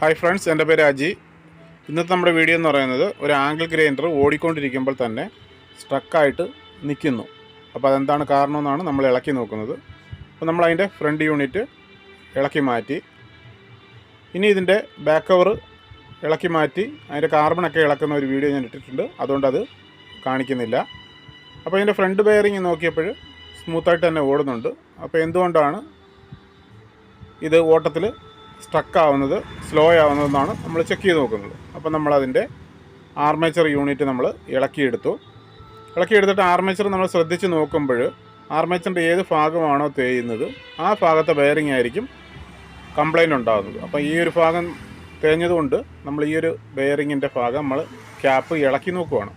Hi friends എന്റെ പേര് അജി. ഇന്നത്തെ നമ്മുടെ വീഡിയോ എന്ന് പറയുന്നത് ഒരു ആംഗിൾ ഗ്രൈൻഡർ ഓടിക്കൊണ്ടിരിക്കുമ്പോൾ തന്നെ സ്ട്രക്കായിട്ട് നിൽക്കുന്നു. അപ്പോൾ അതെന്താണ് കാരണമെന്നാണ് നമ്മൾ ഇളക്കി നോക്കുന്നത്. അപ്പോൾ നമ്മൾ അതിന്റെ ഫ്രണ്ട് യൂണിറ്റ് ഇളക്കി മാറ്റി. ഇനി ഇതിന്റെ ബാക്ക് കവർ ഇളക്കി മാറ്റി. അതിന്റെ കാർബണൊക്കെ ഇളക്കുന്ന ഒരു വീഡിയോ ഞാൻ ഇട്ടിട്ടുണ്ട്. അതുകൊണ്ട് അത് കാണിക്കുന്നില്ല. അപ്പോൾ ഇതിന്റെ ഫ്രണ്ട് ബെയറിങ് നോക്കിയപ്പോൾ സ്മൂത്തായിട്ട് തന്നെ ഓടുന്നുണ്ട്. അപ്പോൾ എന്തുകൊണ്ടാണ് ഇത് ഓട്ടത്തിൽ സ്ട്രക്ക് ആവുന്നത് സ്ലോ ആവുന്നതെന്നാണ് നമ്മൾ ചെക്ക് ചെയ്ത് നോക്കുന്നത്. അപ്പോൾ നമ്മളതിന്റെ ആർമേച്ചർ യൂണിറ്റ് നമ്മൾ ഇളക്കിയെടുത്തു. ഇളക്കിയെടുത്തിട്ട് ആർമേച്ചർ നമ്മൾ ശ്രദ്ധിച്ച് നോക്കുമ്പോൾ ആർമേച്ചറിന്റെ ഏത് ഭാഗമാണോ തേയുന്നത് ആ ഭാഗത്തെ ബെയറിംഗ് ആയിരിക്കും കംപ്ലൈന്റ് ഉണ്ടാകുന്നത് അപ്പോൾ ഈ ഒരു ഭാഗം തേഞ്ഞതുകൊണ്ട് നമ്മൾ ഈ ഒരു ബെയറിങ്ങിന്റെ ഭാഗം നമ്മൾ ക്യാപ്പ് ഇളക്കി നോക്കുവാണ്.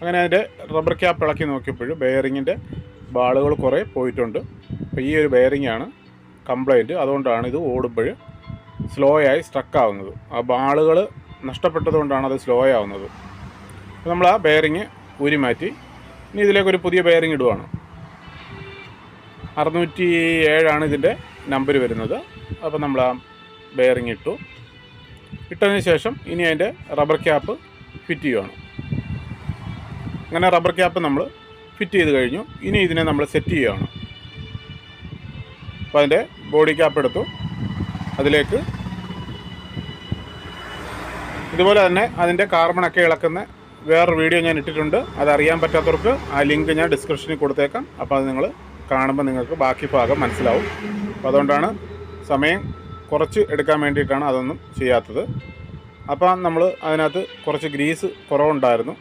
അങ്ങനെ അതിന്റെ റബ്ബർ ക്യാപ്പ് ഇളക്കി നോക്കിയപ്പോൾ ബെയറിങ്ങിന്റെ ബാളുകൾ കുറേ പോയിട്ടുണ്ട്. അപ്പോൾ ഈ ഒരു ബെയറിങ്ങാണ് കംപ്ലൈന്റ് അതുകൊണ്ടാണ് ഇത് ഓടുമ്പോൾ സ്ലോ ആയി സ്ട്രക്ക് ആവുന്നത്. ആ ബാളുകൾ നഷ്ടപ്പെട്ടതുകൊണ്ടാണ് അത് സ്ലോ ആവുന്നത് നമ്മൾ ആ ബെയറിങ് ഊരി മാറ്റി ഇനി ഇതിലേക്ക് ഒരു പുതിയ ബെയറിങ് ഇടുവാണ്. അറുന്നൂറ്റി ഏഴാണ് ഇതിന്റെ നമ്പർ വരുന്നത്. അപ്പോൾ നമ്മൾ ആ ബെയറിങ് ഇട്ടു. ഇട്ടതിന് ശേഷം ഇനി അതിന്റെ റബ്ബർ ക്യാപ്പ് ഫിറ്റ് ചെയ്യുവാണ്. അങ്ങനെ റബ്ബർ ക്യാപ്പ് നമ്മൾ ഫിറ്റ് ചെയ്ത് കഴിഞ്ഞു. ഇനി ഇതിനെ നമ്മൾ സെറ്റ് ചെയ്യുകയാണ് അപ്പോൾ അതിന്റെ ബോഡി ക്യാപ്പ് എടുത്തു. അതിലേക്ക് ഇതുപോലെ തന്നെ അതിന്റെ കാർബണൊക്കെ ഇളക്കുന്ന വേറൊരു വീഡിയോ ഞാൻ ഇട്ടിട്ടുണ്ട്. അത് അറിയാൻ പറ്റാത്തവർക്ക് ആ ലിങ്ക് ഞാൻ ഡിസ്ക്രിപ്ഷനിൽ കൊടുത്തേക്കാം. അപ്പോൾ അത് നിങ്ങൾ കാണുമ്പോൾ നിങ്ങൾക്ക് ബാക്കി ഭാഗം മനസ്സിലാവും. അപ്പോൾ അതുകൊണ്ടാണ് സമയം കുറച്ച് എടുക്കാൻ വേണ്ടിയിട്ടാണ് അതൊന്നും ചെയ്യാത്തത്. അപ്പോൾ നമ്മൾ അതിനകത്ത് കുറച്ച് ഗ്രീസ് കുറവുണ്ടായിരുന്നു.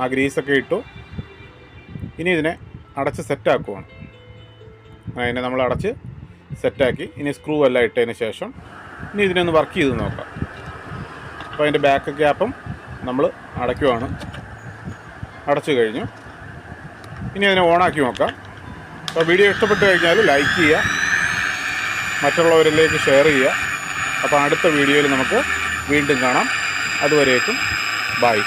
ആ ഗ്രീസൊക്കെ ഇട്ടു. ഇനി ഇതിനെ അടച്ച് സെറ്റാക്കുവാണ് അതിനെ നമ്മൾ അടച്ച് സെറ്റാക്കി. ഇനി സ്ക്രൂ എല്ലാം ഇട്ടതിന് ശേഷം ഇനി ഇതിനൊന്ന് വർക്ക് ചെയ്ത് നോക്കാം. അപ്പോൾ അതിന്റെ ബാക്ക് ക്യാപ്പും നമ്മൾ അടയ്ക്കുവാണ്. അടച്ചു കഴിഞ്ഞു. ഇനി അതിനെ ഓണാക്കി നോക്കാം. അപ്പോൾ വീഡിയോ ഇഷ്ടപ്പെട്ടു കഴിഞ്ഞാൽ ലൈക്ക് ചെയ്യുക. മറ്റുള്ളവരിലേക്ക് ഷെയർ ചെയ്യുക. അപ്പോൾ അടുത്ത വീഡിയോയിൽ നമുക്ക് വീണ്ടും കാണാം. അതുവരേക്കും ബൈ